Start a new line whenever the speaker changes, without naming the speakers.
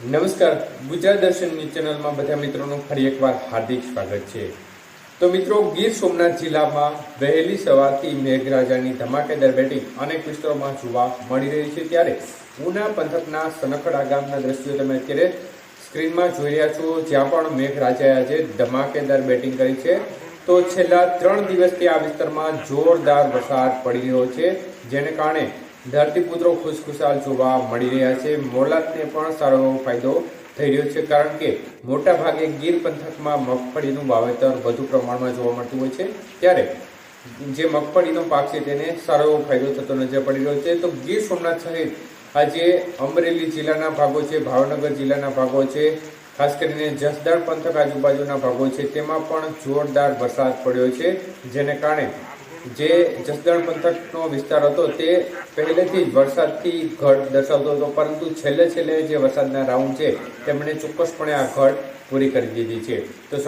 નમસ્કાર. ગુજરાત દર્શન ન્યૂઝ ચેનલમાં બધા મિત્રોનું ફરી એકવાર હાર્દિક સ્વાગત છે. તો મિત્રો, ગીર સોમનાથ જિલ્લામાં વહેલી સવારથી મેઘરાજાની ધમાકેદાર બેટિંગ અનેક વિસ્તારોમાં જોવા મળી રહી છે ત્યારે ઉના પંથકના સનખડા ગામના દ્રશ્યો તમે અત્યારે સ્ક્રીનમાં જોઈ રહ્યા છો, જ્યાં પણ મેઘરાજાએ આજે ધમાકેદાર બેટિંગ કરી છે. તો છેલ્લા ત્રણ દિવસથી આ વિસ્તારમાં જોરદાર વરસાદ પડી રહ્યો છે, જેને કારણે ધરતીપુત્રો ખુશખુશાલ જોવા મળી રહ્યા છે. મોલાતને પણ સારો એવો ફાયદો થઈ રહ્યો છે કારણ કે મોટા ભાગે ગીર પંથકમાં મગફળીનું વાવેતર વધુ પ્રમાણમાં જોવા મળતું હોય છે. ત્યારે જે મગફળીનો પાક છે તેને સારો એવો ફાયદો થતો નજર પડી રહ્યો છે. તો ગીર સોમનાથ સહિત આજે અમરેલી જિલ્લાના ભાગો છે, ભાવનગર જિલ્લાના ભાગો છે, ખાસ કરીને જસદણ પંથક આજુબાજુના ભાગો છે. તેમાં પણ જોરદાર વરસાદ પડ્યો છે, જેને કારણે જે જસદણ પંથકનો વિસ્તાર હતો, તે પહેલેથી જ વરસાદથી ઘટ દર્શાવતો હતો, પરંતુ છેલ્લે છેલ્લે જે વરસાદના રાઉન્ડ છે, તેમણે ચોક્કસપણે આ ઘટ પૂરી કરી દીધી છે. તો